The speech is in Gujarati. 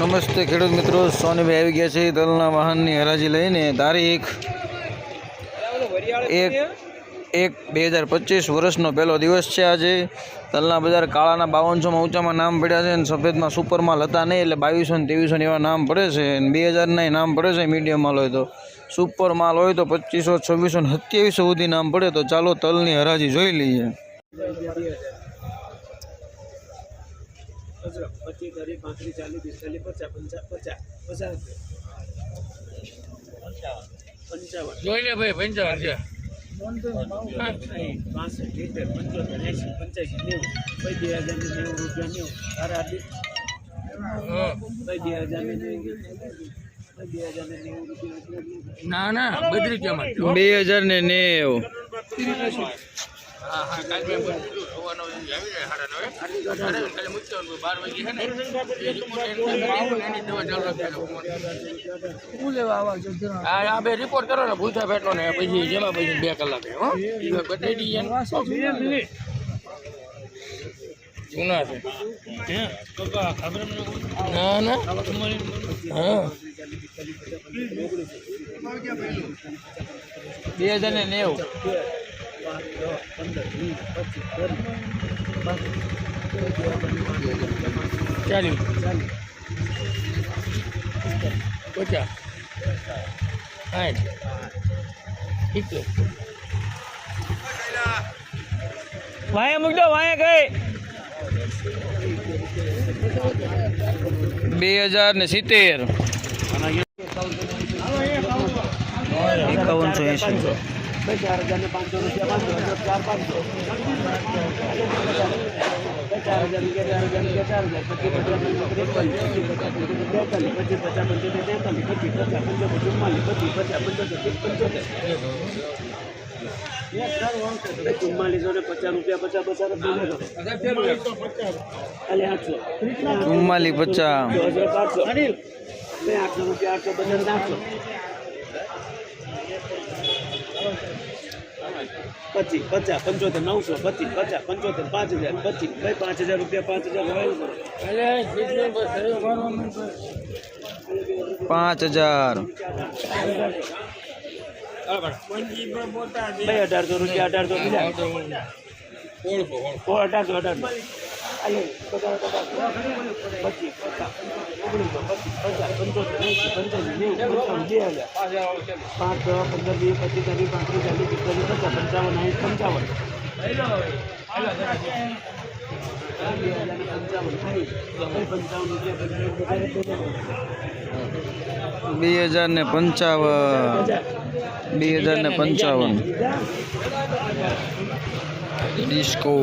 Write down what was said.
નમસ્તે ખેડૂત મિત્રો, સોનીભાઈ આવી ગયા છે તલના વાહનની હરાજી લઈને. તારીખ એક એક બે હજાર પચીસ વર્ષનો પહેલો દિવસ છે આજે. તલના બજાર કાળાના બાવનસોમાં ઊંચામાં નામ પડ્યા છે અને સફેદમાં સુપર માલ હતા નહીં, એટલે બાવીસો ને ત્રેવીસો એવા નામ પડે છે. અને બે હજારના નામ પડે છે મીડિયમ માલ હોય તો. સુપર માલ હોય તો પચીસો, છવ્વીસો ને સત્યાવીસો સુધી નામ પડે તો ચાલો તલની હરાજી જોઈ લઈએ. પચીસ તારીખ પાંત્રીસ ચાલીસ પિસ્તાલીસ પચાસ પંચા પચાસ પચાસ પંચાવન. જોઈ લે ભાઈ પંચાવન છે. પાસઠ સિત્તેર પંચોતેર એંસી પંચ્યાસી નેવું. ભાઈ બે હજાર ને નેવું રૂપિયા નેવું. તારા ભાઈ બે હજાર નેવું ભાઈ બે હજાર ને ના બધી બે હજાર ને નેવ. હા હા કાલ મેં બધું સવારનો આવી જાય સાડા નવે. અરે, મૂકી બાર વાગે છે ને રિપોર્ટ એની પાસે એની દવા ચાલુ રાખજો. હા આ બે રિપોર્ટ કરો ને ભૂસા ભેટો ને પછી જેમાં પછી બે કલાકે હો. એ બધાય ડી જૂના છે. ના ના. હા. બે હજાર ને નેવું. પચાસ. સિત્તેર. વાયા મૂકજો વાયા કઈ બે હજાર ને સિત્તેર. એકાવનસો એંશી. ભાઈ ચાર હજાર ને પાંચસો રૂપિયા પાંચસો ચાર પાંચસો ચાર હજાર રૂપિયા ચાર હજાર રૂપિયા ચાર હજાર પચીસ પચાસ પંચોતેર પચીસ પચાસ પંચોતેર તેતાલીસ પચીસ પચાસ પંચોતેર ચુમ્માલીસ પચીસ. પચાસ પંચોતેર પંચોતેર ચુમ્માલીસો ને પચાસ. રૂપિયા પચાસ પચાસ ખાલી આઠસો ચુમ્માલી પચાસ પાંચસો આઠસો રૂપિયા આઠસો પચાસ આઠસો પચીસ પચાસ પંચોતેર નવસો પચીસ પચાસ પંચોતેર પાંચ હજાર પચીસ ભાઈ પાંચ હજાર રૂપિયા પાંચ હજાર ભરાયું પાંચ હજાર. ભાઈ અઢારસો રૂપિયા અઢારસો બીજા અઢારસો અઢારસો. પાંચ, દસ, પંદર, વીસ, પચીસ ચાલીસ પાંત્રીસ, ચાલીસ, પિસ્તાલીસ, પચાસ, પંચાવન પંચાવન. બે હજાર ને પંચાવન. બે હજાર ને પંચાવન. ડિસ્કો.